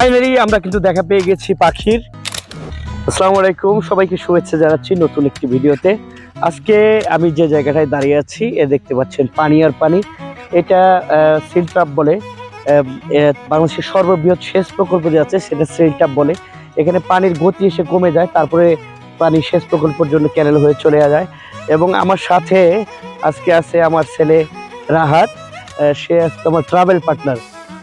Finally আমরা কিন্তু দেখা পেয়ে গেছি পাখির। আসসালামু আলাইকুম, সবাইকে শুভেচ্ছা জানাচ্ছি নতুন একটি ভিডিওতে। আজকে আমি যে জায়গাটায় দাঁড়িয়ে আছি, এ দেখতে পাচ্ছেন পানি আর পানি। এটা সিলটাপ বলে বাংলাদেশের সর্ববৃহৎ সেচ প্রকল্প যে আছে, সেটা সিলটাপ বলে। এখানে পানির গতি এসে কমে যায়, তারপরে পানি সেচ প্রকল্পের জন্য ক্যানেল হয়ে চলে যায়। এবং আমার সাথে আজকে আছে আমার ছেলে রাহাত সে আজকে আমার ট্রাভেল পার্টনার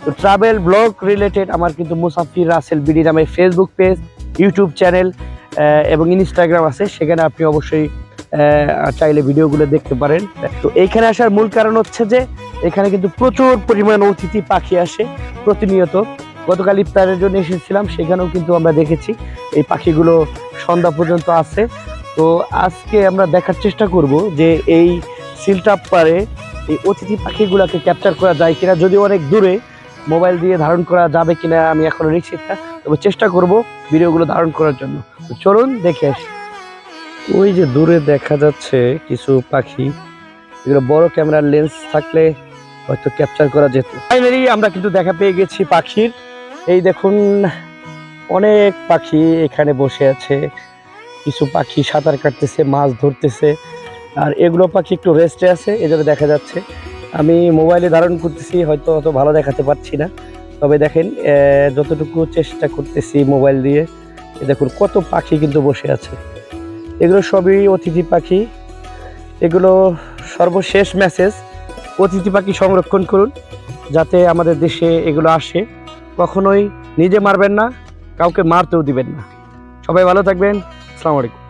তো ট্রাভেল ব্লগ রিলেটেড আমার কিন্তু মুসাফির রাসেল বিডি নামে ফেসবুক পেজ ইউটিউব চ্যানেল এবং ইনস্টাগ্রাম আছে। সেখানে আপনি অবশ্যই চাইলে ভিডিওগুলো দেখতে পারেন। তো এইখানে আসার মূল কারণ হচ্ছে যে, এখানে কিন্তু প্রচুর পরিমাণ অতিথি পাখি আসে প্রতিনিয়ত। গতকাল ইফতারের জন্য এসেছিলাম, সেখানেও কিন্তু আমরা দেখেছি এই পাখিগুলো সন্ধ্যা পর্যন্ত আছে। তো আজকে আমরা দেখার চেষ্টা করব যে এই সিলটাপ পারে এই অতিথি পাখিগুলোকে ক্যাপচার করা যায় কিনা। যদি অনেক দূরে মোবাইল দিয়ে ধারণ করা যাবে কিনা আমি এখনও নিশ্চিত না, তবে চেষ্টা করব ভিডিওগুলো ধারণ করার জন্য। চলুন দেখে আসি। ওই যে দূরে দেখা যাচ্ছে কিছু পাখি। এগুলো বড় ক্যামেরার লেন্স থাকলে হয়তো ক্যাপচার করা যেত। ফাইনালি আমরা কিন্তু দেখা পেয়ে গেছি পাখির। এই দেখুন, অনেক পাখি এখানে বসে আছে। কিছু পাখি সাঁতার কাটতেছে, মাছ ধরতেছে। আর এগুলো পাখি একটু রেস্টে আছে এজন্য দেখা যাচ্ছে। আমি মোবাইলে ধারণ করতেছি, হয়তো অত ভালো দেখাতে পারছি না। তবে দেখেন যতটুকু চেষ্টা করতেছি মোবাইল দিয়ে দেখুন কত পাখি কিন্তু বসে আছে। এগুলো সবই অতিথি পাখি। এগুলো সর্বশেষ মেসেজ অতিথি পাখি সংরক্ষণ করুন, যাতে আমাদের দেশে এগুলো আসে। কখনোই নিজে মারবেন না, কাউকে মারতেও দিবেন না। সবাই ভালো থাকবেন। আসসালামু আলাইকুম।